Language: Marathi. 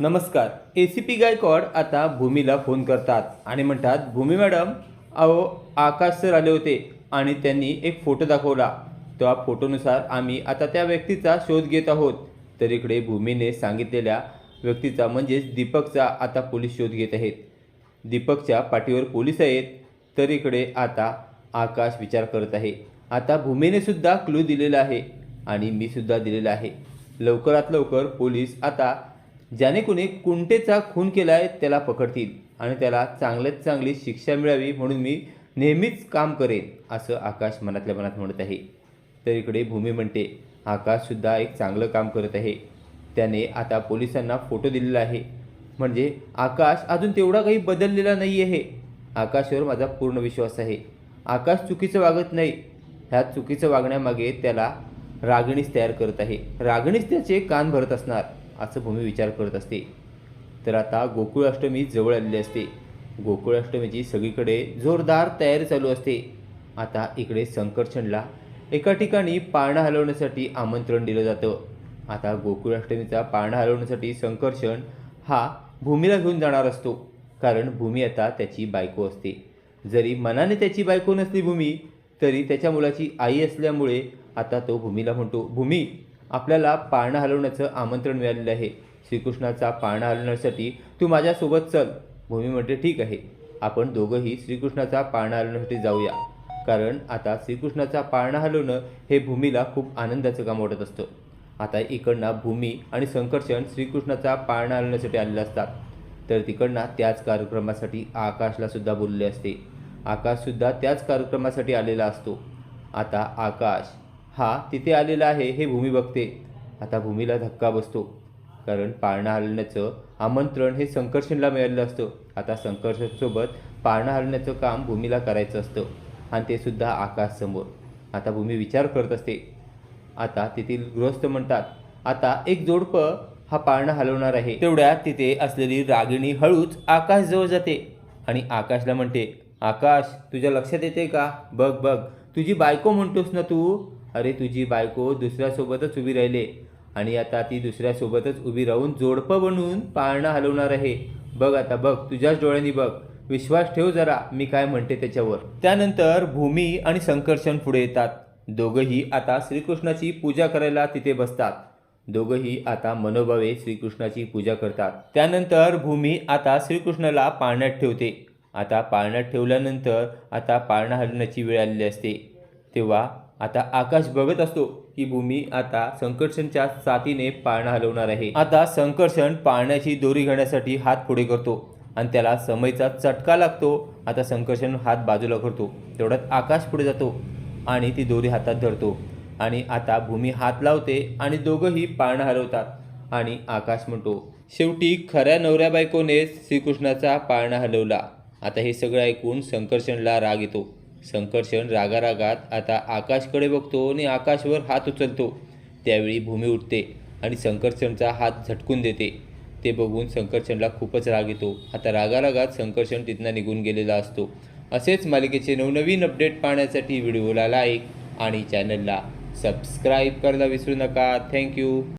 नमस्कार. ए सी पी गायकवाड आता भूमीला फोन करतात आणि म्हणतात भूमी मॅडम अहो आकाश सर आले होते आणि त्यांनी एक फोटो दाखवला. त्या फोटोनुसार आम्ही आता त्या व्यक्तीचा शोध घेत आहोत. तर इकडे भूमीने सांगितलेल्या व्यक्तीचा म्हणजेच दीपकचा आता पोलीस शोध घेत आहेत. दीपकच्या पाठीवर पोलीस आहेत तर इकडे आता आकाश विचार करत आहे. आता भूमीने सुद्धा क्लू दिलेला आहे आणि मी सुद्धा दिलेला आहे. लवकरात लवकर पोलीस आता ज्याने कोणी कुंटेचा खून केला आहे त्याला पकडतील आणि त्याला चांगल्यात चांगली शिक्षा मिळावी म्हणून मी नेहमीच काम करेन असं आकाश मनातल्या मनात म्हणत आहे. तर इकडे भूमी म्हणते आकाशसुद्धा एक चांगलं काम करत आहे. त्याने आता पोलिसांना फोटो दिलेला आहे. म्हणजे आकाश अजून तेवढा काही बदललेला नाही आहे. आकाशवर माझा पूर्ण विश्वास आहे. आकाश चुकीचं वागत नाही. ह्या चुकीचं वागण्यामागे त्याला रागणीच तयार करत आहे. रागणीच त्याचे कान भरत असणार. असं भूमी विचार करत असते. तर आता गोकुळाष्टमी जवळ आलेली असते. गोकुळाष्टमीची सगळीकडे जोरदार तयारी चालू असते. आता इकडे संकर्षणला एका ठिकाणी पाळणा हलवण्यासाठी आमंत्रण दिलं जातं. आता गोकुळाष्टमीचा पाळणा हलवण्यासाठी संकर्षण हा भूमीला घेऊन जाणार असतो. कारण भूमी आता त्याची बायको असते. जरी मनाने त्याची बायको नसली भूमी तरी त्याच्या मुलाची आई असल्यामुळे आता तो भूमीला म्हणतो भूमी आपल्याला पाळणा हलवण्याचं आमंत्रण मिळालेलं आहे. श्रीकृष्णाचा पाळणा हलवण्यासाठी तू माझ्यासोबत चल. भूमी म्हणते ठीक आहे. आपण दोघंही श्रीकृष्णाचा पाळणा हलवण्यासाठी जाऊया. कारण आता श्रीकृष्णाचा पाळणा हलवणं हे भूमीला खूप आनंदाचं काम वाटत असतं. आता इकडनं भूमी आणि संकर्षण श्रीकृष्णाचा पाळणा हलवण्यासाठी आलेले असतात. तर तिकडनं त्याच कार्यक्रमासाठी आकाशला सुद्धा बोलले असते. आकाशसुद्धा त्याच कार्यक्रमासाठी आलेला असतो. आता आकाश हा तिथे आलेला आहे हे भूमी बघते. आता भूमीला धक्का बसतो. कारण पाळणा हलण्याचं आमंत्रण हे संकर्षणला मिळालेलं असतं. आता संकर्षणसोबत पाळणा हलण्याचं काम भूमीला करायचं असतं. आणि ते सुद्धा आकाशसमोर आता भूमी विचार करत असते. आता तेथील गृहस्थ म्हणतात आता एक जोडपं हा पाळणा हलवणार आहे. तेवढ्यात तिथे असलेली रागिणी हळूच आकाश जवळ जाते. आणि आकाशला म्हणते आकाश तुझ्या लक्षात येते का? बघ बघ. तुझी बायको म्हणतोस ना तू? अरे तुझी बायको दुसऱ्यासोबतच उभी राहिले आणि आता ती दुसऱ्यासोबतच उभी राहून जोडपं बनवून पाळणा हलवणार आहे. बघ आता बघ तुझ्याच डोळ्यांनी बघ. विश्वास ठेव जरा मी काय म्हणते त्याच्यावर. त्यानंतर भूमी आणि संकर्षण पुढे येतात. दोघंही आता श्रीकृष्णाची पूजा करायला तिथे बसतात. दोघंही आता मनोभावे श्रीकृष्णाची पूजा करतात. त्यानंतर भूमी आता श्रीकृष्णाला पाळण्यात ठेवते. आता पाळण्यात ठेवल्यानंतर आता पाळणा हलवण्याची वेळ आलेली असते. तेव्हा आता आकाश बघत असतो की भूमी आता संकर्षणच्या साथीने पाळणा हलवणार आहे. आता संकर्षण पाळण्याची दोरी घेण्यासाठी हात पुढे करतो आणि त्याला समयचा चटका लागतो. आता संकर्षण हात बाजूला करतो. तेवढ्यात आकाश पुढे जातो आणि ती दोरी हातात धरतो. आणि आता भूमी हात लावते आणि दोघंही पाळणा हलवतात. आणि आकाश म्हणतो शेवटी खऱ्या नवऱ्या बायकोने श्रीकृष्णाचा पाळणा हलवला. आता हे सगळं ऐकून संकर्षणला राग येतो. संकर्षण रागारागात आता आकाशकडे बघतो आणि आकाशवर हात उचलतो. त्यावेळी भूमी उठते आणि संकर्षणचा हात झटकून देते. ते बघून संकर्षणला खूपच राग येतो. आता रागारागात संकर्षण तिथनं निघून गेलेला असतो. असेच मालिकेचे नवनवीन अपडेट पाहण्यासाठी व्हिडिओला लाईक आणि चॅनलला सबस्क्राईब करायला विसरू नका. थँक्यू.